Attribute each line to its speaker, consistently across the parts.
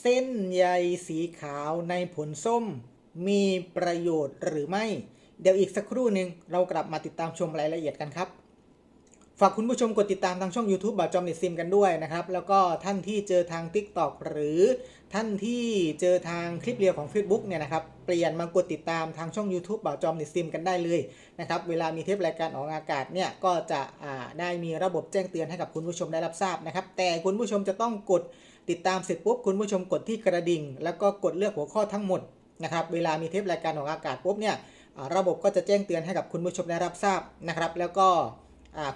Speaker 1: เส้นใยสีขาวในผลส้ม มีประโยชน์หรือไม่ เดี๋ยวอีกสักครู่หนึ่งเรากลับมาติดตามชมรายละเอียดกันครับ ฝากคุณผู้ชมกดติดตามทางช่อง YouTube บ่าวจอมเน็ตซิมกันด้วยนะครับ แล้วก็ท่านที่เจอทาง TikTok หรือท่านที่เจอทางคลิปเรียวของ Facebook เนี่ยนะครับ เปลี่ยนมากดติดตามทางช่อง YouTube บ่าวจอมเน็ตซิมกันได้เลยนะครับ เวลามีเทปรายการออกอากาศเนี่ยก็จะได้มีระบบแจ้งเตือนให้กับคุณผู้ชมได้รับทราบนะครับ แต่คุณผู้ชมจะต้องกด ติดตามเสร็จปุ๊บคุณผู้ชมกดที่กระดิ่ง แล้วก็กดเลือกหัวข้อทั้งหมดนะครับเวลามีเทปรายการออกอากาศปุ๊บเนี่ยระบบก็จะแจ้งเตือนให้กับคุณผู้ชมได้รับทราบนะครับ แล้วก็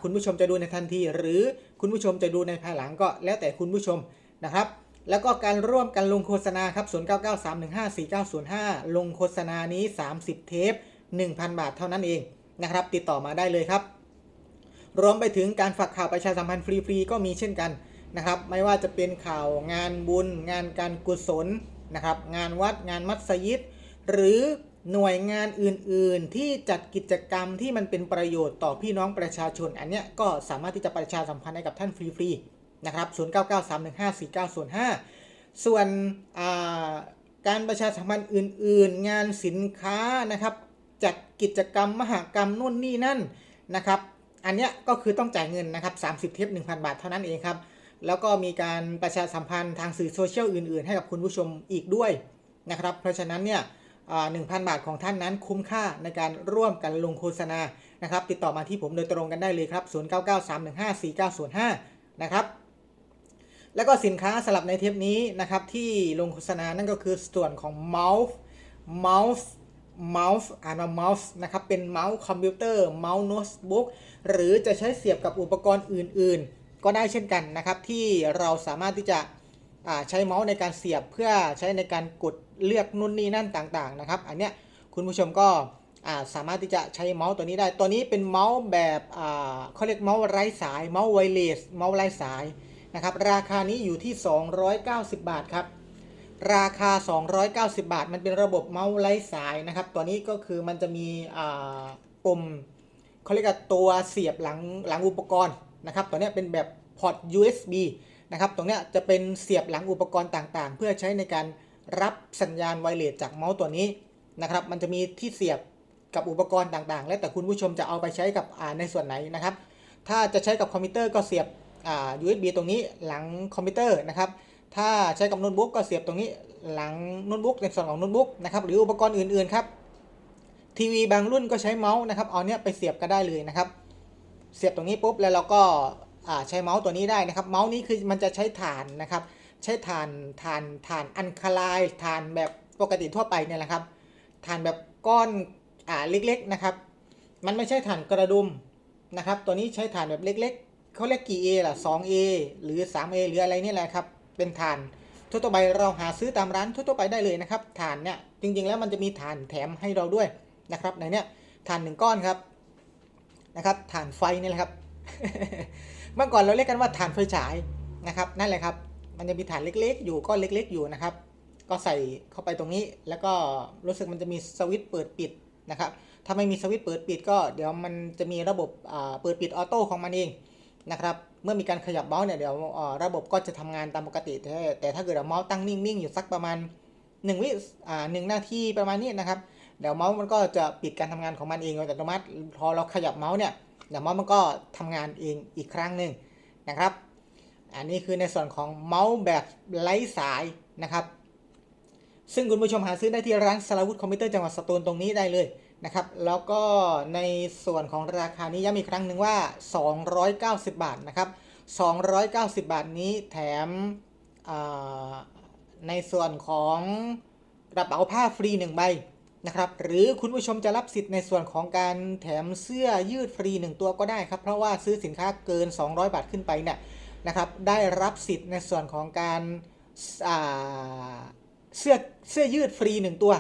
Speaker 1: คุณผู้ชมจะดูในทันที หรือคุณผู้ชมจะดูในภายหลังก็แล้วแต่คุณผู้ชมนะครับแล้วก็การร่วมกันลงโฆษณาครับ0993154905 ลงโฆษณานี้ 30 เทป 1,000 บาทเท่านั้นเองนะครับ ติดต่อมาได้เลยครับ รวมไปถึงการฝากข่าวประชาสัมพันธ์ฟรีๆก็มีเช่นกัน นะครับ ไม่ว่าจะเป็นข่าวงานบุญ งานการกุศลนะครับ งานวัดงานมัสยิด หรือหน่วยงานอื่นๆ ที่จัดกิจกรรมที่มันเป็นประโยชน์ต่อพี่น้องประชาชน อันเนี้ยก็สามารถที่จะประชาสัมพันธ์ให้กับท่านฟรีๆนะครับ 0993154905 ส่วนอ่าการประชาสัมพันธ์อื่น ๆ งานสินค้านะครับจัดกิจกรรมมหกรรมนู่นนี่นั่นนะครับ อันเนี้ยก็คือต้องจ่ายเงินนะครับ 30 เทป 1,000 บาทเท่านั้นเองครับ แล้วก็มีการประชาสัมพันธ์ทางสื่อโซเชียลอื่น ๆ ให้กับคุณผู้ชมอีกด้วยนะครับ เพราะฉะนั้นเนี่ยหนึ่งพันบาทของท่านนั้นคุ้มค่าในการร่วมกันลงโฆษณานะครับ ติดต่อมาที่ผมโดยตรงกันได้เลยครับ 0993154905 นะครับ แล้วก็สินค้าสลับในเทปนี้นะครับ ที่ลงโฆษณานั่นก็คือส่วนของ mouse mouse mouse อ่านว่า mouse นะครับ เป็นเมาส์คอมพิวเตอร์เมาส์โน้ตบุ๊กหรือจะใช้เสียบกับอุปกรณ์อื่น ๆ ก็ได้เช่นกันนะครับ ที่เราสามารถที่จะใช้เมาส์ในการเสียบเพื่อใช้ในการกดเลือกนู่นนี่นั่นต่างๆนะครับ อันเนี้ยคุณผู้ชมก็สามารถที่จะใช้เมาส์ตัวนี้ได้ ตัวนี้เป็นเมาส์แบบเขาเรียกเมาส์ไร้สาย เมาส์ไวเลส เมาส์ไร้สายนะครับ ราคานี้อยู่ที่ 290 บาทครับ ราคา 290 บาท มันเป็นระบบเมาส์ไร้สายนะครับ ตัวนี้ก็คือมันจะมีปุ่มเขาเรียกว่าตัวเสียบหลังหลังอุปกรณ์ นะครับตัวนี้เป็นแบบพอร์ต USB นะครับตรงนี้จะเป็นเสียบหลังอุปกรณ์ต่างๆ เพื่อใช้ในการรับสัญญาณไวเลสจากเมาส์ตัวนี้นะครับมันจะมีที่เสียบกับอุปกรณ์ต่างๆ และแต่คุณผู้ชมจะเอาไปใช้กับในส่วนไหนนะครับ ถ้าจะใช้กับคอมพิวเตอร์ก็เสียบ USB ตรงนี้หลังคอมพิวเตอร์นะครับ ถ้าใช้กับโน้ตบุ๊กก็เสียบตรงนี้หลังโน้ตบุ๊กในส่วนของโน้ตบุ๊กนะครับหรืออุปกรณ์อื่นๆครับทีวีบางรุ่นก็ใช้เมาส์นะครับเอาเนี้ยไปเสียบก็ได้เลยนะครับ เสียบตรงนี้ปุ๊บแล้วเราก็ใช้เมาส์ตัวนี้ได้นะครับ เมาส์นี้คือมันจะใช้ฐานนะครับ ใช้ฐานฐานฐานอันคลายฐานแบบปกติทั่วไปเนี่ยแหละครับฐานแบบก้อนอ่าเล็กๆนะครับ มันไม่ใช่ฐานกระดุมนะครับ ตัวนี้ใช้ฐานแบบเล็กๆเขาเรียกกี่ A ล่ะ 2A หรือ 3A หรืออะไรนี่แหละครับ เป็นฐานทั่วๆไปเราหาซื้อตามร้านทั่วๆไปได้เลยนะครับฐานเนี่ยจริงๆแล้วมันจะมีฐานแถมให้เราด้วยนะครับในเนี้ยฐานหนึ่งก้อนครับ นะครับฐานไฟนี่แหละครับ เมื่อก่อนเราเรียกกันว่าฐานไฟฉายนะครับ นั่นแหละครับ มันจะมีฐานเล็กๆ อยู่ก้อนเล็ก ๆ อยู่นะครับ ก็ใส่เข้าไปตรงนี้ แล้วก็รู้สึกมันจะมีสวิตช์เปิดปิดนะครับ ถ้าไม่มีสวิตช์เปิดปิดก็เดี๋ยวมันจะมีระบบเปิดปิดออโต้ของมันเองนะครับเมื่อมีการขยับเมาส์เนี่ยเดี๋ยวระบบก็จะทำงานตามปกติ แต่ถ้าเกิดเมาส์ตั้งนิ่งๆอยู่สักประมาณ1วิอ่าหนาทีประมาณนี้นะครับ เดี๋ยวเมาส์มันก็จะปิดการทำงานของมันเองโดยอัตโนมัติ พอเราขยับเมาส์เนี่ยเดี๋ยวเมาส์มันก็ทำงานเองอีกครั้งหนึ่งนะครับ อันนี้คือในส่วนของเมาส์แบบไร้สายนะครับ ซึ่งคุณผู้ชมหาซื้อได้ที่ร้านสลาวุธคอมพิวเตอร์จังหวัดสตูลตรงนี้ได้เลยนะครับ แล้วก็ในส่วนของราคานี้ย้ำอีกครั้งหนึ่งว่า 290 บาทนะครับ 290 บาทนี้แถมในส่วนของกระเป๋าผ้าฟรี 1 ใบ นะครับ หรือคุณผู้ชมจะรับสิทธิ์ในส่วนของการแถมเสื้อยืดฟรี 1 ตัวก็ได้ครับ เพราะว่าซื้อสินค้าเกิน 200 บาทขึ้นไปเนี่ยนะครับ ได้รับสิทธิ์ในส่วนของการเสื้อเสื้อยืดฟรี 1 ตัว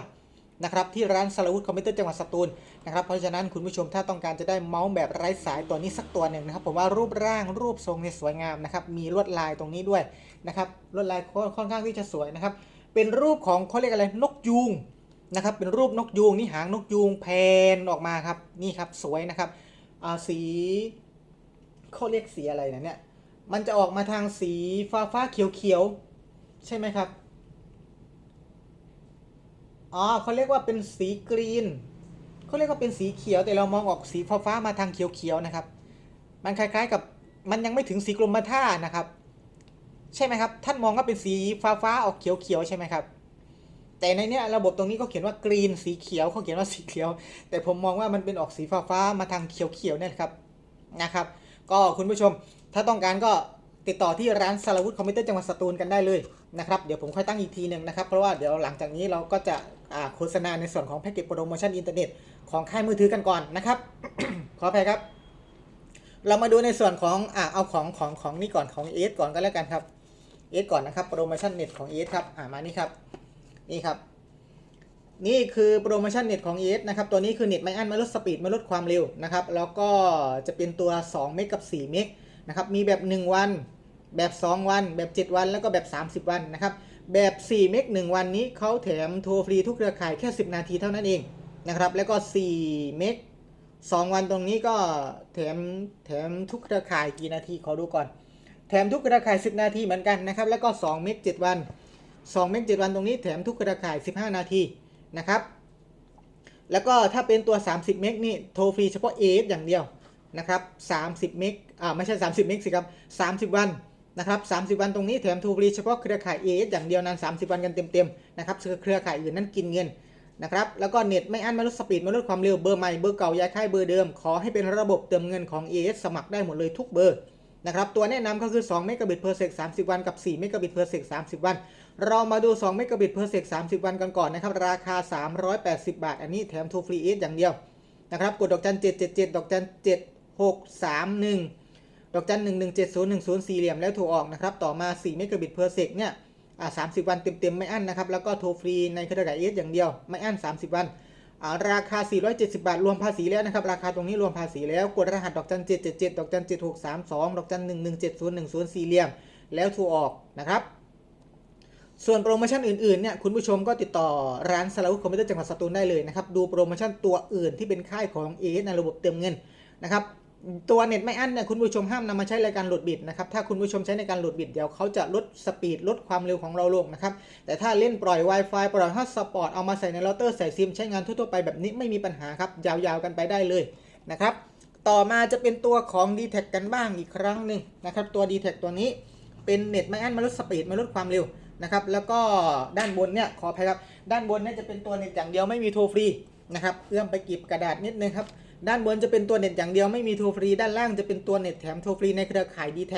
Speaker 1: นะครับที่ร้านสลาวุธคอมพิวเตอร์จังหวัดสตูลนะครับเพราะฉะนั้นคุณผู้ชมถ้าต้องการจะได้เมาส์แบบไร้สายตัวนี้สักตัวหนึ่งนะครับผมว่ารูปร่างรูปทรงเนี่ยสวยงามนะครับมีลวดลายตรงนี้ด้วยนะครับลวดลายค่อนข้างที่จะสวยนะครับเป็นรูปของเขาเรียกอะไรนกยูง นะครับเป็นรูปนกยูงนี่หางนกยูงแผนออกมาครับนี่ครับสวยนะครับสีเขาเรียกสีอะไรนะเนี่ยมันจะออกมาทางสีฟ้าฟ้าเขียวเขียวใช่ไหมครับอ๋อเขาเรียกว่าเป็นสีกรีนเขาเรียกว่าเป็นสีเขียวแต่เรามองออกสีฟ้าฟ้ามาทางเขียวๆนะครับ มันคล้ายๆกับมันยังไม่ถึงสีกรมท่านะครับ ใช่ไหมครับ ท่านมองว่าเป็นสีฟ้าฟ้าออกเขียวๆใช่ไหมครับ แต่ในเนี้ยระบบตรงนี้เขาเขียนว่ากรีนสีเขียวเขาเขียนว่าสีเขียว แต่ผมมองว่ามันเป็นออกสีฟ้าฟ้ามาทางเขียวๆเนี่ยครับนะครับ ก็คุณผู้ชมถ้าต้องการก็ติดต่อที่ร้านสารวุฒิคอมพิวเตอร์จังหวัดสตูลกันได้เลยนะครับเดี๋ยวผมค่อยตั้งอีกทีหนึ่งนะครับเพราะว่าเดี๋ยวหลังจากนี้เราก็จะโฆษณาในส่วนของแพ็กเกจโปรโมชั่นอินเทอร์เน็ตของค่ายมือถือกันก่อนนะครับขออภัยครับ เรามาดูในส่วนของอ่าเอาของของของนี่ก่อนของเอสก่อนก็แล้วกันครับเอสก่อนนะครับโปรโมชั่นเน็ตของเอสครับอ่ามานี่ครับ นี่ครับ นี่คือโปรโมชั่นเน็ตของ ES นะครับ ตัวนี้คือเน็ตไม่อั้นไม่ลดสปีดไม่ลดความเร็วนะครับ แล้วก็จะเป็นตัว 2 เมกกับ 4 เมกนะครับ มีแบบ 1 วัน แบบ 2 วัน แบบ 7 วัน แล้วก็แบบ 30 วันนะครับ แบบ 4 เมก1วันนี้เขาแถมโทรฟรีทุกเครือข่ายแค่ 10 นาทีเท่านั้นเองนะครับ แล้วก็ 4 เมก2 วันตรงนี้ก็แถมแถมทุกเครือข่ายกี่นาทีขอดูก่อน แถมทุกเครือข่าย 10 นาทีเหมือนกันนะครับ แล้วก็ 2 เมก7วัน 2 เมก7วันตรงนี้แถมทุกเครือข่าย 15 นาทีนะครับ แล้วก็ถ้าเป็นตัว 30 เมกนี่โทรฟรีเฉพาะ AS อย่างเดียวนะครับ 30 เมกอ่าไม่ใช่ 30 เมกสิครับ 30 วันนะครับ 30 วันตรงนี้แถมโทรฟรีเฉพาะเครือข่าย AS อย่างเดียวนาน30 วันกันเต็มๆนะครับเครือข่ายอื่นนั้นกินเงินนะครับแล้วก็เน็ตไม่อั้นไม่ลดสปีดไม่ลดความเร็วเบอร์ใหม่เบอร์เก่าย้ายค่ายเบอร์เดิม ขอให้เป็นระบบเติมเงินของ AS สมัครได้หมดเลยทุกเบอร์นะครับตัวแนะนำก็คือ2เมกะบิต per sec 30 วันกับ4เมกะบิต per sec 30 วัน เรามาดู 2 เมกะบิต per sec 30 วันกันก่อนนะครับ ราคา 380 บาท อันนี้แถม True Free 8อย่างเดียวนะครับ กดดอกจัน 777 ดอกจัน 7631 ดอกจัน 117010 สี่เหลี่ยมแล้วโทรออกนะครับ ต่อมา 4 เมกะบิต per sec เนี่ยอ่า30 วันเต็มๆ ไม่อั้นนะครับ แล้วก็โทรฟรีในเครือข่าย AS อย่างเดียว ไม่อั้น 30 วันอ่าราคา 470 บาท รวมภาษีแล้วนะครับ ราคาตรงนี้รวมภาษีแล้ว กดรหัสดอกจัน777 ดอกจัน7632 ดอกจัน117010 สี่เหลี่ยม แล้วโทรออกนะครับ ส่วนโปรโมชั่นอื่นๆเนี่ยคุณผู้ชมก็ติดต่อร้านสลาวุธคอมพิวเตอร์จังหวัดสตูลได้เลยนะครับดูโปรโมชั่นตัวอื่นที่เป็นค่ายของ a อในระบบเติมเงินนะครับตัวเน็ตไม่อั้นเนี่ยคุณผู้ชมห้ามนำมาใช้ในการโหลดบิตนะครับถ้าคุณผู้ชมใช้ในการโหลดบิตเดี๋ยวเขาจะลดสปีดลดความเร็วของเราลงนะครับแต่ถ้าเล่นปล่อย Wi-Fi ปล่อยฮอตสปอร์ตเอามาใส่ในเราเตอร์ใส่ซิมใช้งานทั่วๆไปแบบนี้ไม่มีปัญหาครับยาวๆกันไปได้เลยนะครับต่อมาจะเป็นตัวของ d t แทกันบ้างอีกครั้งหนึ่งนะครับตัว d t แทตัวนี้เป็นเน็ตไม่อั้นม่ลดสปีดม่ลดความเร็ว นะครับ แล้วก็ด้านบนเนี่ยขออภัยครับ ด้านบนเนี่ยจะเป็นตัวเน็ตอย่างเดียวไม่มีโทรฟรีนะครับเอื้อมไปก็บกระดาษนิดนึงครับ ด้านบนจะเป็นตัวเน็ตอย่างเดียวไม่มีโทรฟรี ด้านล่างจะเป็นตัวเน็ตแถมโทรฟรีในเครือข่าย d t แท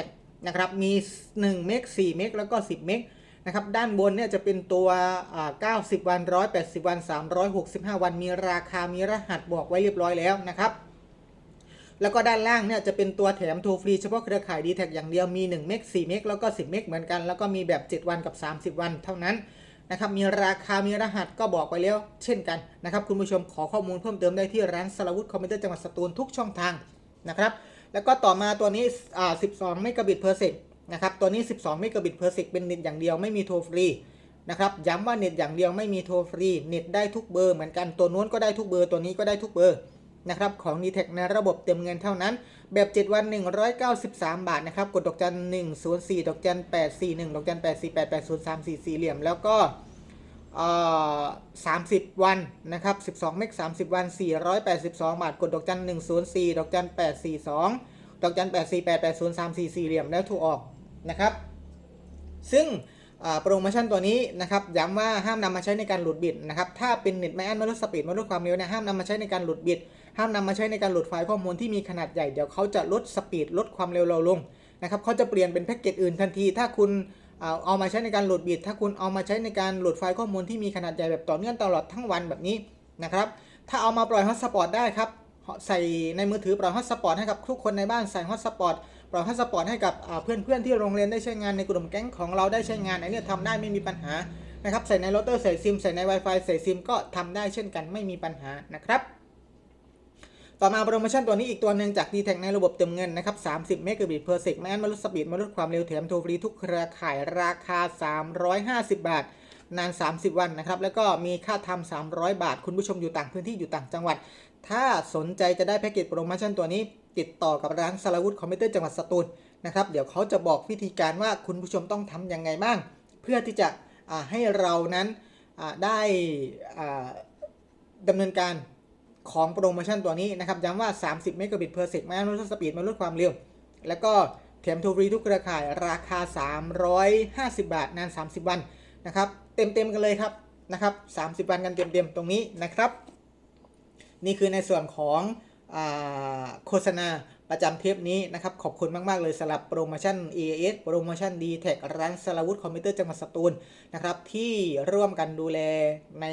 Speaker 1: นะครับ มี 1 เมก 4 เมก แล้วก็ 10 เมกนะครับ ด้านบนเนี่ยจะเป็นตัวอ่า90 วัน 180 วัน 365 วัน มีราคา มีรหัสบอกไว้เรียบร้อยแล้วนะครับ แล้วก็ด้านล่างเนี่ยจะเป็นตัวแถมโทรฟรีเฉพาะเครือข่าย d t แท็อย่างเดียวมี1เมก4เมกแล้วก็ 10เมกเหมือนกัน แล้วก็มีแบบ 7 วันกับ 30 วันเท่านั้นนะครับมีราคามีรหัสก็บอกไปแล้วเช่นกันนะครับคุณผู้ชมขอข้อมูลเพิ่มเติมได้ที่ร้านสลาวุธคอมพิวเตอร์จังหวัดสตูลทุกช่องทางนะครับแล้วก็ต่อมาตัวนี้อ่า12 เมกะบิต per sec นะครับตัวนี้ 12 เมกะบิต per sec เป็นเน็ตอย่างเดียวไม่มีโทรฟรีนะครับย้ำว่าเน็ตอย่างเดียวไม่มีโทรฟรีเน็ตได้ทุกเบอร์เหมือนกันตัวนู้นก็ได้ทุกเบอร์ตัวนี้ก็ได้ทุกเบอร์ นะครับของ d t แทในระบบเต็มเงินเท่านั้น แบบ 7 วัน 193 บาทนะครับ กดดอกจัน 104 ดอกจัน 841 ดอกจัน 848 803 44เหลี่ยม แล้วก็เอ่อ30วันนะครับ12เมก30วัน482บาท กดดอกจัน104ดอกจัน842ดอกจัน848 803 44เหลี่ยมแล้วถูกออกนะครับ ซึ่งโปรโมชั่นตัวนี้นะครับย้ำว่าห้ามนำมาใช้ในการหลุดบิตนะครับ ถ้าเป็นเน็ตไม่อั้นไม่ลดสปีดไม่ลดความเร็วเนี่ยห้ามนำมาใช้ในการหลุดบิต ห้ามนำมาใช้ในการโหลดไฟล์ข้อมูลที่มีขนาดใหญ่เดี๋ยวเขาจะลดสปีดลดความเร็วเราลงนะครับเขาจะเปลี่ยนเป็นแพ็กเกจอื่นทันที ถ้าคุณเอามาใช้ในการโหลดบิตถ้าคุณเอามาใช้ในการโหลดไฟล์ข้อมูลที่มีขนาดใหญ่แบบต่อเนื่องตลอดทั้งวันแบบนี้นะครับถ้าเอามาปล่อยฮอตสปอตได้ครับใส่ในมือถือปล่อยฮอตสปอตให้กับทุกคนในบ้านใส่ฮอตสปอตปล่อยให้สปอร์ตให้กับเพื่อนๆที่โรงเรียนได้ใช้งานในกลุ่มแก๊งของเราได้ใช้งานอันนี้ทำได้ไม่มีปัญหานะครับใส่ในโรเตอร์ใส่ซิมใส่ใน Wi-Fi ใส่ซิมก็ทำได้เช่นกันไม่มีปัญหานะครับ ต่อมาโปรโมชั่นตัวนี้อีกตัวหนึ่งจาก d t แทในระบบเติมเงินนะครับ 30 เมกะบิต per sec ไม่อั้นม่ลดสปีดม่ลดความเร็วแถมโทรฟรีทุกเครือข่ายราคา 350 บาท นาน 30 วันนะครับ แล้วก็มีค่าทำ300 บาท คุณผู้ชมอยู่ต่างพื้นที่อยู่ต่างจังหวัด ถ้าสนใจจะได้แพ็กเกจโปรโมชั่นตัวนี้ ติดต่อกับร้านสลาวุธคอมพิวเตอร์จังหวัดสตูลนะครับเดี๋ยวเขาจะบอกวิธีการว่าคุณผู้ชมต้องทำยังไงบ้าง เพื่อที่จะให้เรานั้นได้อ่าดำเนินการ ของโปรโมชั่นตัวนี้นะครับย้ำว่า 30 เมกะบิต per sec ไม่ลดสปีดไม่ลดความเร็ว แล้วก็แถมทูฟรีทุกเครือข่ายราคา 350 บาท นาน 30 วันนะครับเต็มๆกันเลยครับนะครับ30 วันกันเต็มๆตรงนี้นะครับ นี่คือในส่วนของอโฆษณาประจำเทปนี้นะครับ ขอบคุณมาก ๆ เลยสำหรับโปรโมชั่น EAS โปรโมชั่น d t แทร้านสลาวุธคอมพิวเตอร์จังหวัดสตูลนะครับ ที่ร่วมกันดูแลใน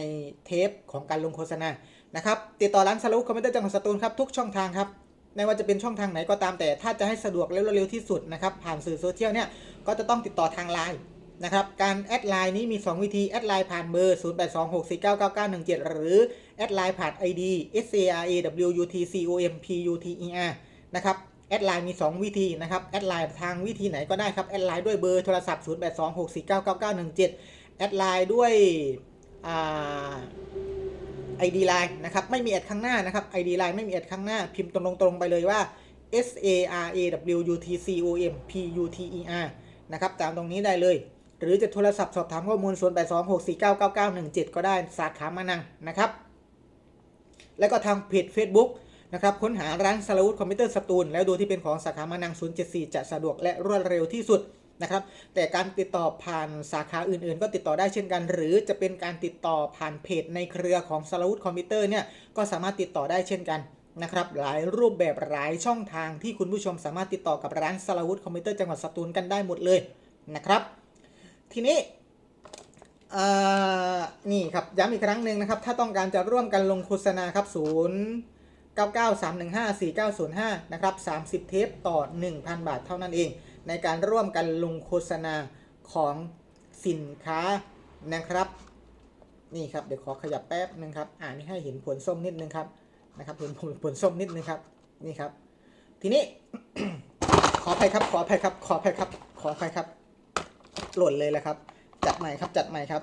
Speaker 1: เทปของการลงโฆษณา นะครับติดต่อร้านสลาวุคอมพิวเตอร์จังหวัดสตูลครับทุกช่องทางครับไม่ว่าจะเป็นช่องทางไหนก็ตามแต่ถ้าจะให้สะดวกและรวดเร็วที่สุดนะครับผ่านสื่อโซเชียลเนี่ยก็จะต้องติดต่อทางไลน์นะครับการแอดไลน์นี้มี 2 วิธีแอดไลน์ผ่านเบอร์ 0826499917 หรือแอดไลน์ผ่าน ID s a r a w u t c o m p u t e r นะครับแอดไลน์มี 2 วิธีนะครับแอดไลน์ทางวิธีไหนก็ได้ครับแอดไลน์ด้วยเบอร์โทรศัพท์ 0826499917 แอดไลน์ด้วยอ่า ID Line นะครับไม่มีแอดข้างหน้านะครับ ID Line ไม่มีแอดข้างหน้า พิมพ์ตรงๆไปเลยว่า S A R A W U T C O M P U T E R นะครับตามตรงนี้ได้เลย หรือจะโทรศัพท์สอบถามข้อมูล 0 8 2 6 4 9 9 9 1 7 ก็ได้สาขามานังนะครับ แล้วก็ทางเพจ Facebook นะครับค้นหาร้านสลาวุธคอมพิวเตอร์สตูลแล้วดูที่เป็นของสาขามานัง 074 จะสะดวกและรวดเร็วที่สุด นะครับ แต่การติดต่อผ่านสาขาอื่น ๆ ก็ติดต่อได้เช่นกัน หรือจะเป็นการติดต่อผ่านเพจในเครือของสลาวุธคอมพิวเตอร์เนี่ยก็สามารถติดต่อได้เช่นกันนะครับหลายรูปแบบหลายช่องทางที่คุณผู้ชมสามารถติดต่อกับร้านสลาวุธคอมพิวเตอร์จังหวัดสตูลกันได้หมดเลยนะครับ ทีนี้นี่ครับย้ำอีกครั้งหนึ่งนะครับ ถ้าต้องการจะร่วมกันลงโฆษณาครับ0 9 9 3 1 5 4 9 0 5 นะครับ 30 เทปต่อ 1,000 บาทเท่านั้นเอง ในการร่วมกันลงโฆษณาของสินค้านะครับ นี่ครับเดี๋ยวขอขยับแป๊บนึงครับอ่านี่ให้เห็นผลส้มนิดนึงครับนะครับเห็นผลผลส้มนิดนึงครับนี่ครับ ทีนี้ ขออภัยครับ ขออภัยครับ ขออภัยครับ ขออภัยครับ หล่นเลยแหละครับ จัดใหม่ครับ จัดใหม่ครับ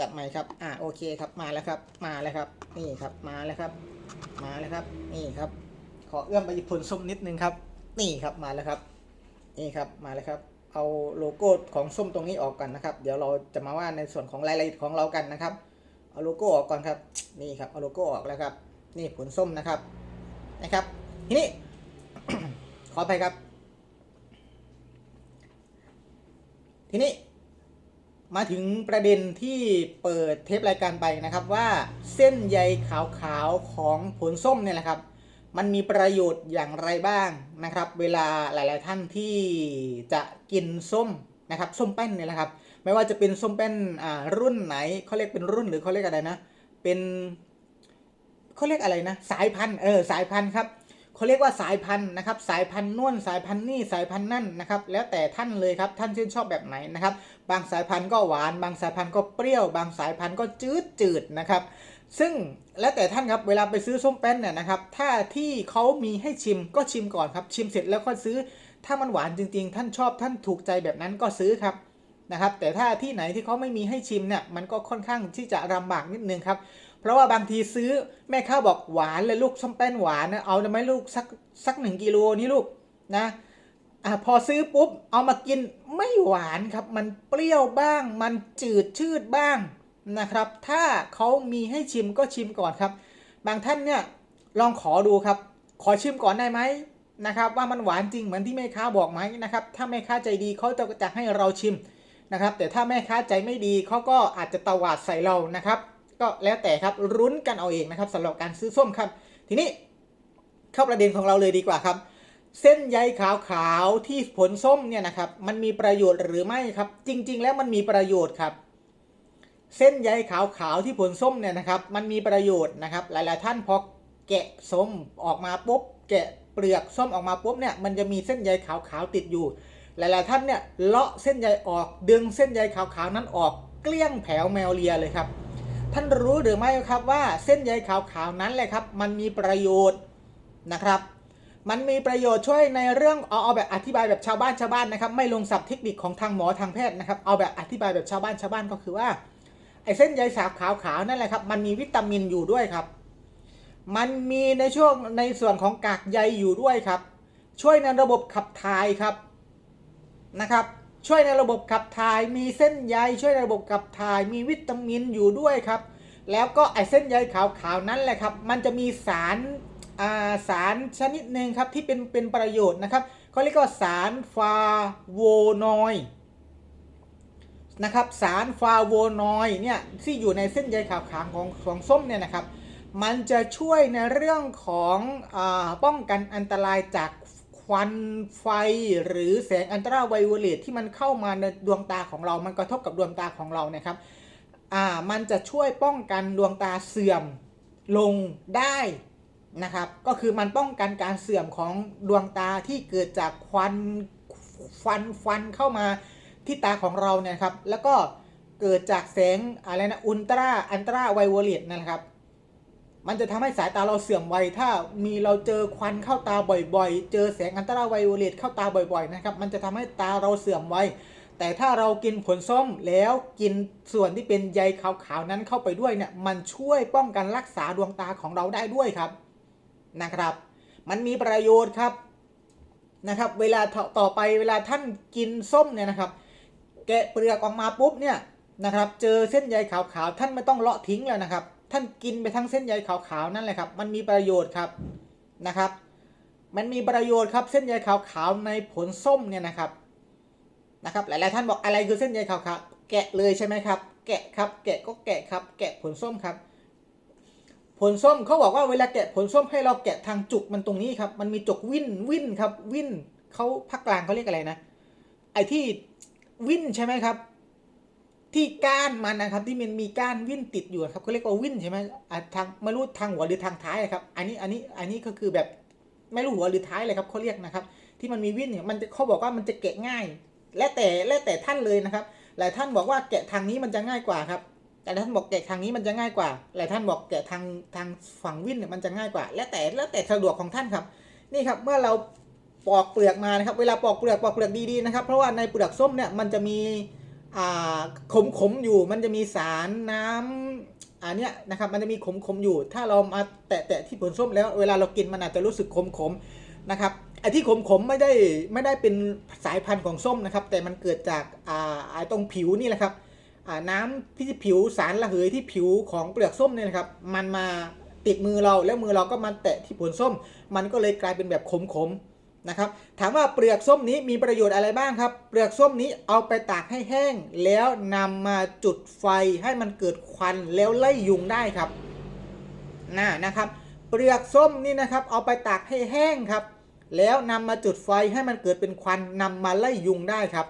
Speaker 1: จัดใหม่ครับ อ่าโอเคครับ มาแล้วครับ มาแล้วครับ นี่ครับ มาแล้วครับ มาแล้วครับ นี่ครับ ขอเอื้อมไปยิบผลส้มนิดนึงครับ นี่ครับ มาแล้วครับ นี่ครับมาแล้วครับเอาโลโก้ของส้มตรงนี้ออกกันนะครับ เดี๋ยวเราจะมาว่าในส่วนของรายละเอียดของเรากันนะครับ เอาโลโก้ออกก่อนครับ นี่ครับเอาโลโก้ออกแล้วครับ นี่ผลส้มนะครับ นะครับ ทีนี้ ขออภัยครับ ทีนี้ มาถึงประเด็นที่เปิดเทปรายการไปนะครับ ว่าเส้นใยขาวๆของผลส้มเนี่ยแหละครับ มันมีประโยชน์อย่างไรบ้างนะครับ เวลาหลาย ๆ ท่านที่จะกินส้มนะครับส้มแป้นเนี่ยแหละครับ ไม่ว่าจะเป็นส้มแป้นอ่ารุ่นไหนเขาเรียกเป็นรุ่นหรือเขาเรียกอะไรนะ เป็นเขาเรียกอะไรนะ สายพันธุ์เออสายพันธุ์ครับเขาเรียกว่าสายพันธุ์นะครับ สายพันธุ์น่นสายพันธุ์นี่สายพันธุ์นั่นนะครับ แล้วแต่ท่านเลยครับท่านชื่นชอบแบบไหนนะครับ บางสายพันธุ์ก็หวาน บางสายพันธุ์ก็เปรี้ยว บางสายพันธุ์ก็จืดจืดนะครับ ซึ่ง แล้วแต่ท่านครับเวลาไปซื้อส้มแป้นเนี่ยนะครับถ้าที่เขามีให้ชิมก็ชิมก่อนครับ ชิมเสร็จแล้วก็ซื้อ ถ้ามันหวานจริง ๆ ท่านชอบท่านถูกใจแบบนั้นก็ซื้อครับนะครับ แต่ถ้าที่ไหนที่เขาไม่มีให้ชิมเนี่ยมันก็ค่อนข้างที่จะลำบากนิดนึงครับเพราะว่าบางทีซื้อแม่ค้าบอกหวานเลยลูกส้มแป้นหวานนะเอาได้ไหมลูกสักสักหนึ่งกิโลนี่ลูกนะอะพอซื้อปุ๊บเอามากินไม่หวานครับ มันเปรี้ยวบ้าง มันจืดชืดบ้าง นะครับ ถ้าเขามีให้ชิมก็ชิมก่อนครับ บางท่านเนี่ยลองขอดูครับ ขอชิมก่อนได้ไหมนะครับว่ามันหวานจริงเหมือนที่แม่ค้าบอกไหมนะครับถ้าแม่ค้าใจดีเขาจะจะให้เราชิมนะครับ แต่ถ้าแม่ค้าใจไม่ดีเขาก็อาจจะตวาดใส่เรานะครับ ก็แล้วแต่ครับรุ้นกันเอาเองนะครับสำหรับการซื้อส้มครับ ทีนี้เข้าประเด็นของเราเลยดีกว่าครับ เส้นใยขาวๆที่ผลส้มเนี่ยนะครับ มันมีประโยชน์หรือไม่ครับ จริง ๆ แล้วมันมีประโยชน์ครับ เส้นใยขาวๆที่ผลส้มเนี่ยนะครับ มันมีประโยชน์นะครับ หลายๆท่านพอแกะส้มออกมาปุ๊บแกะเปลือกส้มออกมาปุ๊บเนี่ยมันจะมีเส้นใยขาวๆติดอยู่ หลายๆท่านเนี่ยเลาะเส้นใยออกดึงเส้นใยขาวๆนั้นออกเกลี้ยงแผวแมวเลียเลยครับ ท่านรู้หรือไม่ครับว่าเส้นใยขาวๆนั้นแหละครับ มันมีประโยชน์นะครับมันมีประโยชน์ช่วยในเรื่องเอาเอาแบบอธิบายแบบชาวบ้านชาวบ้านนะครับ ไม่ลงศัพท์เทคนิคของทางหมอทางแพทย์นะครับ เอาแบบอธิบายแบบชาวบ้านชาวบ้านก็คือว่า ไอ้เส้นใยสาบขาวๆนั่นแหละครับ มันมีวิตามินอยู่ด้วยครับ มันมีในช่วงในส่วนของกากใยอยู่ด้วยครับ ช่วยในระบบขับถ่ายครับนะครับ ช่วยในระบบขับถ่าย มีเส้นใยช่วยในระบบขับถ่าย มีวิตามินอยู่ด้วยครับ แล้วก็ไอเส้นใยขาวๆนั้นแหละครับ มันจะมีสารอาสารชนิดหนึ่งครับที่เป็นเป็นประโยชน์นะครับเขาเรียกว่าสารฟาโวนอยด์ นะครับสารฟาโวนอย์เนี่ยที่อยู่ในเส้นใยขาวๆของของส้มเนี่ยนะครับ มันจะช่วยในเรื่องของอป้องกันอันตรายจากควันไฟหรือแสงอันตราไวโอเลตที่มันเข้ามาในดวงตาของเรา มันกระทบกับดวงตาของเรานะครับอ่ามันจะช่วยป้องกันดวงตาเสื่อมลงได้นะครับก็คือมันป้องกันการเสื่อมของดวงตาที่เกิดจากควันฟันฟันเข้ามา ที่ตาของเราเนี่ยครับ แล้วก็เกิดจากแสงอะไรนะอุลตราอันตราไวโอเลตนะครับ มันจะทำให้สายตาเราเสื่อมไวถ้ามีเราเจอควันเข้าตาบ่อยๆ เจอแสงอันตราไวโอเลตเข้าตาบ่อยๆนะครับ มันจะทำให้ตาเราเสื่อมไวแต่ถ้าเรากินผลส้มแล้วกินส่วนที่เป็นใยขาวๆนั้นเข้าไปด้วยเนี่ยมันช่วยป้องกันรักษาดวงตาของเราได้ด้วยครับนะครับ มันมีประโยชน์ครับนะครับ เวลาต่อไปเวลาท่านกินส้มเนี่ยนะครับ แกะเปลือกออกมาปุ๊บเนี่ยนะครับเจอเส้นใยขาวๆท่านไม่ต้องเลาะทิ้งแล้วนะครับ ท่านกินไปทั้งเส้นใยขาวๆนั่นแหละครับ มันมีประโยชน์ครับนะครับ มันมีประโยชน์ครับเส้นใยขาวๆในผลส้มเนี่ยนะครับนะครับ หลายๆท่านบอกอะไรคือเส้นใยขาวๆแกะเลยใช่ไหมครับ แกะครับ แกะก็แกะครับ แกะผลส้มครับ ผลส้มเขาบอกว่าเวลาแกะผลส้มให้เราแกะทางจุกมันตรงนี้ครับ มันมีจุกวิ่นวิ่นครับวิ่นเขาภาคกลางเขาเรียกอะไรนะไอ้ที่ วิ่นใช่ไหมครับ ที่ก้านมันนะครับ ที่มันมีก้านวิ่นติดอยู่ครับเขาเรียกว่าวิ่นใช่ไหมอะทางไม่รู้ทางหัวหรือทางท้ายนะครับ อันนี้อันนี้อันนี้ก็คือแบบไม่รู้หัวหรือท้ายเลยครับเขาเรียกนะครับ ที่มันมีวิ่นเนี่ยมันเขาบอกว่ามันจะแกะง่าย และแต่และแต่ท่านเลยนะครับ หลายท่านบอกว่าแกะทางนี้มันจะง่ายกว่าครับแต่ท่านบอกแกะทางนี้มันจะง่ายกว่า หลายท่านบอกแกะทางทางฝั่งวิ่นเนี่ยมันจะง่ายกว่า และแต่แล้วแต่สะดวกของท่านครับ นี่ครับเมื่อเรา ปอกเปลือกมานะครับ เวลาปอกเปลือกปอกเปลือกดีๆนะครับ เพราะว่าในเปลือกส้มเนี่ยมันจะมีขมขมๆอยู่มันจะมีสารน้ำอันเนี้ยนะครับมันจะมีขมขมๆอยู่ ถ้าเรามาแตะแตะที่ผลส้มแล้วเวลาเรากินมันอาจจะรู้สึกขมขมๆนะครับไอ้ที่ขมขมๆไม่ได้ไม่ได้เป็นสายพันธุ์ของส้มนะครับ แต่มันเกิดจากอ่าไอ้ตรงผิวนี่แหละครับน้ำที่ผิวสารระเหยที่ผิวของเปลือกส้มเนี่ยนะครับ มันมาติดมือเราแล้วมือเราก็มาแตะที่ผลส้ม มันก็เลยกลายเป็นแบบขมขม นะครับถามว่าเปลือกส้มนี้มีประโยชน์อะไรบ้างครับ เปลือกส้มนี้เอาไปตากให้แห้ง แล้วนำมาจุดไฟให้มันเกิดควันแล้วไล่ยุงได้ครับน่านะครับ เปลือกส้มนี่นะครับ เอาไปตากให้แห้งครับ แล้วนำมาจุดไฟให้มันเกิดเป็นควันนำมาไล่ยุงได้ครับ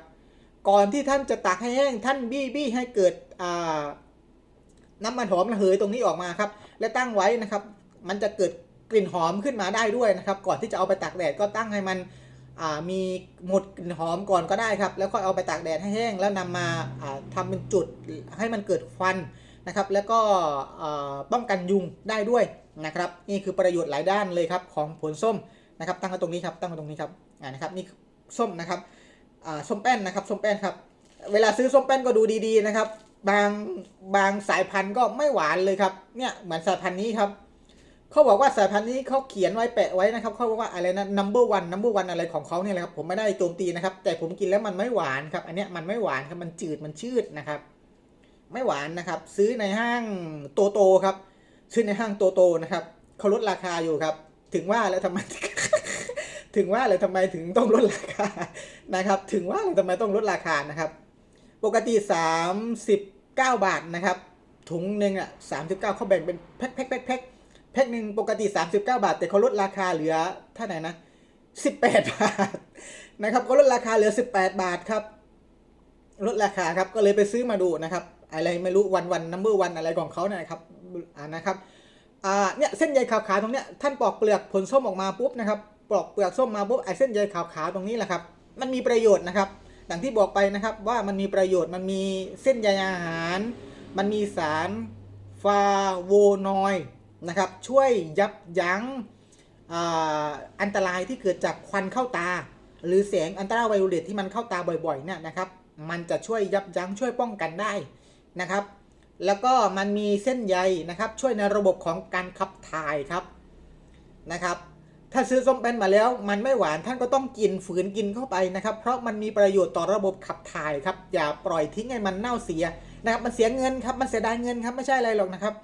Speaker 1: ก่อนที่ท่านจะตากให้แห้งท่านบี้บี้ให้เกิดอ่าน้ำมันหอมระเหยตรงนี้ออกมาครับ และตั้งไว้นะครับ มันจะเกิด กลิ่นหอมขึ้นมาได้ด้วยนะครับ ก่อนที่จะเอาไปตากแดดก็ตั้งให้มันมีหมดกลิ่นหอมก่อนก็ได้ครับ แล้วค่อยเอาไปตากแดดให้แห้ง แล้วนำมาอ่าทำเป็นจุดให้มันเกิดควันนะครับ แล้วก็ป้องกันยุงได้ด้วยนะครับ นี่คือประโยชน์หลายด้านเลยครับของผลส้มนะครับ ตั้งไว้ตรงนี้ครับ ตั้งไว้ตรงนี้ครับอ่านะครับ นี่ส้มนะครับส้มแป้นนะครับ ส้มแป้นครับ เวลาซื้อส้มแป้นก็ดูดีๆนะครับ บางบางสายพันธุ์ก็ไม่หวานเลยครับ เนี่ยเหมือนสายพันธุ์นี้ครับ เขาบอกว่าสายพันธุ์นี้เขาเขียนไว้แปะไว้นะครับเขาบอกว่าอะไรนะ number one number one อะไรของเขาเนี่ยแหละครับผมไม่ได้โจมตีนะครับ แต่ผมกินแล้วมันไม่หวานครับ อันเนี้ยมันไม่หวานครับมันจืดมันชืดนะครับ ไม่หวานนะครับ ซื้อในห้างโตโตครับ ซื้อในห้างโตโตนะครับเขาลดราคาอยู่ครับ ถึงว่าแล้วทำไม ถึงว่าเลยทำไมถึงต้องลดราคานะครับ ถึงว่าเลยทำไมต้องลดราคานะครับ ปกติ 39 บาทนะครับ ถุงหนึ่งอะ39เขาแบ่งเป็นแพ็คแพ็คแพ็ค แพ็คหนึ่งปกติ 39 บาท แต่เขาลดราคาเหลือเท่าไหร่นะ 18 บาทนะครับเขาลดราคาเหลือ 18 บาทครับ ลดราคาครับก็เลยไปซื้อมาดูนะครับ อะไรไม่รู้วันวันนัมเบอร์วันอะไรของเขาเนี่ยนะครับอ่านะครับอ่าเนี่ยเส้นใยขาวๆตรงเนี้ยท่านปอกเปลือกผลส้มออกมาปุ๊บนะครับปอกเปลือกส้มมาปุ๊บไอ้เส้นใยขาวๆตรงนี้แหละครับ มันมีประโยชน์นะครับดังที่บอกไปนะครับว่ามันมีประโยชน์มันมีเส้นใยอาหาร มันมีสารฟาโวนอย นะครับช่วยยับยั้งอ,อันตรายที่เกิดจากควันเข้าตา หรือแสงอันตราไวโอเลตที่มันเข้าตาบ่อยๆเนี่ยนะครับมันจะช่วยยับยั้งช่วยป้องกันได้นะครับ แล้วก็มันมีเส้นใยนะครับช่วยในระบบของการขับถ่ายครับนะครับถ้าซื้อส้มแป้นมาแล้วมันไม่หวานท่านก็ต้องกินฝืนกินเข้าไปนะครับ เพราะมันมีประโยชน์ต่อระบบขับถ่ายครับอย่าปล่อยทิ้งให้มันเน่าเสียนะครับมันเสียเงินครับมันเสียดายเงินครับไม่ใช่อะไรหรอกนะครับ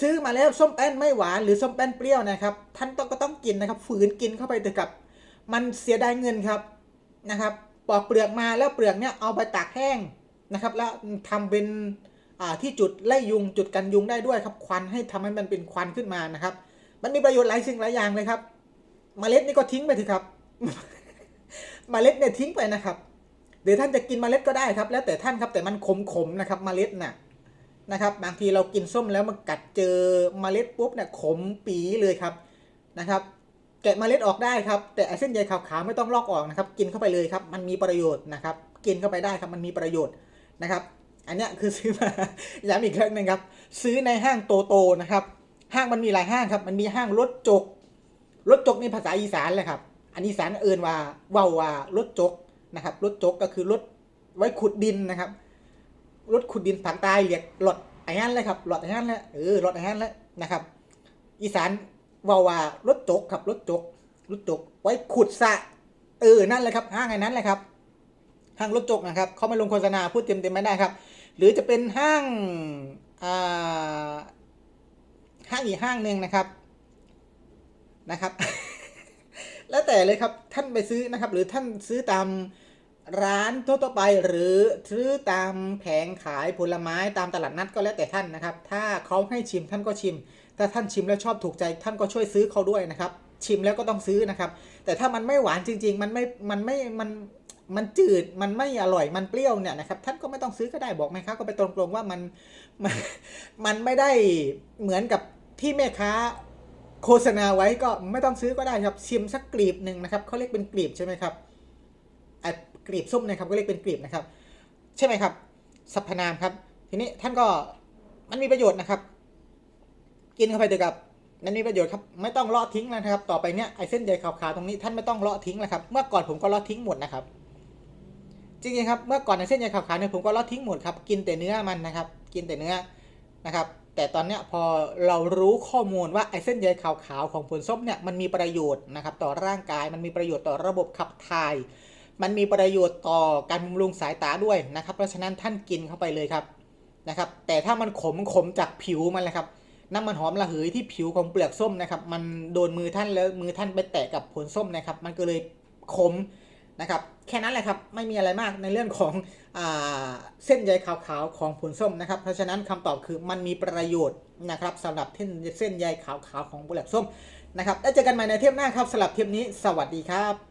Speaker 1: ซื้อมาแล้วส้มแป้นไม่หวานหรือส้มแป้นเปรี้ยวนะครับ ท่านต้องก็ต้องกินนะครับ ฝืนกินเข้าไปเถอะครับมันเสียดายเงินครับนะครับปอกเปลือกมาแล้วเปลือกเนี่ยเอาไปตากแห้งนะครับ แล้วทำเป็นอ่าที่จุดไล่ยุงจุดกันยุงได้ด้วยครับควันให้ทำให้มันเป็นควันขึ้นมานะครับ มันมีประโยชน์หลายสิ่งหลายอย่างเลยครับเมล็ดนี่ก็ทิ้งไปเถอะครับเมล็ดเนี่ยทิ้งไปนะครับหรือท่านจะกินเมล็ดก็ได้ครับ แล้วแต่ท่านครับแต่มันขมๆนะครับเมล็ดน่ะ นะครับ บางทีเรากินส้มแล้วมันกัดเจอเมล็ดปุ๊บเนี่ยขมปีเลยครับนะครับ แกะเมล็ดออกได้ครับ แต่เส้นใยขาวๆไม่ต้องลอกออกนะครับ กินเข้าไปเลยครับ มันมีประโยชน์นะครับ กินเข้าไปได้ครับ มันมีประโยชน์นะครับ อันนี้คือซื้อมาย้ำอีกครั้งหนึงครับ ซื้อในห้างโตโตนะครับ ห้างมันมีหลายห้างครับ มันมีห้างรถจกรถจกนี่ภาษาอีสานเลยครับ อันอีสานเอินว่าเว้าว่ารถจกนะครับ รถจกก็คือรถไว้ขุดดินนะครับ รถขุดดินผักใตายเรียกรถไอ้นั่นเลยครับรถไอ้นั่นแหละเออรถไอ้นั่นแหละนะครับ อีสานว้าว่ารถจกครับรถจกรถจก ไว้ขุดสะเออนั่นเลยครับห้างไอ้นั้นเลยครับ ห้างรถจกนะครับเขาไม่ลงโฆษณาพูดเต็มๆไม่ได้ครับ หรือจะเป็นห้างอ่าห้างอีกห้างหนึ่งนะครับนะครับ แล้วแต่เลยครับท่านไปซื้อนะครับ หรือท่านซื้อตาม ร้านทั่วไปหรือซื้อตามแผงขายผลไม้ตามตลาดนัดก็แล้วแต่ท่านนะครับ ถ้าเขาให้ชิมท่านก็ชิม ถ้าท่านชิมแล้วชอบถูกใจท่านก็ช่วยซื้อเขาด้วยนะครับ ชิมแล้วก็ต้องซื้อนะครับ แต่ถ้ามันไม่หวานจริง ๆ มันไม่ มันไม่ มันมันจืด มันไม่อร่อย มันเปรี้ยวเนี่ยนะครับท่านก็ไม่ต้องซื้อก็ได้บอกแม่ค้าก็ไปตรงๆว่ามันมันมันไม่ได้เหมือนกับที่แม่ค้าโฆษณาไว้ก็ไม่ต้องซื้อก็ได้ครับชิมสักกลีบหนึ่งนะครับเขาเรียกเป็นกลีบใช่ไหมครับ กลีบส้มนะครับก็เรียกเป็นกลีบนะครับ ใช่ไหมครับสรรพนามครับ ทีนี้ท่านก็มันมีประโยชน์นะครับ กินเข้าไปเถอะครับมันมีประโยชน์ครับไม่ต้องเลาะทิ้งแล้วนะครับ ต่อไปเนี้ยไอ้เส้นใยขาวๆตรงนี้ท่านไม่ต้องเลาะทิ้งแล้วครับ เมื่อก่อนผมก็เลาะทิ้งหมดนะครับ จริงๆครับเมื่อก่อนในเส้นใยขาวๆเนี่ยผมก็เลาะทิ้งหมดครับกินแต่เนื้อมันนะครับ กินแต่เนื้อนะครับ แต่ตอนเนี้ยพอเรารู้ข้อมูลว่าไอ้เส้นใยขาวๆของผลส้มเนี่ยมันมีประโยชน์นะครับ ต่อร่างกายมันมีประโยชน์ต่อระบบขับถ่าย มันมีประโยชน์ต่อการบำรุงสายตาด้วยนะครับ เพราะฉะนั้นท่านกินเข้าไปเลยครับนะครับ แต่ถ้ามันขมขมจากผิวมันเลยครับ น้ำมันหอมระเหยที่ผิวของเปลือกส้มนะครับ มันโดนมือท่านแล้วมือท่านไปแตะกับผลส้มนะครับ มันก็เลยขมนะครับ แค่นั้นแหละครับไม่มีอะไรมากในเรื่องของอเส้นใยขาวๆของผลส้มนะครับ เพราะฉะนั้นคำตอบคือมันมีประโยชน์นะครับสำหรับเส้นเส้นใยขาวๆของเปลือกส้มนะครับแล้วเจอกันใหม่ในเทปหน้าครับสำหรับเทปนี้ สวัสดีครับ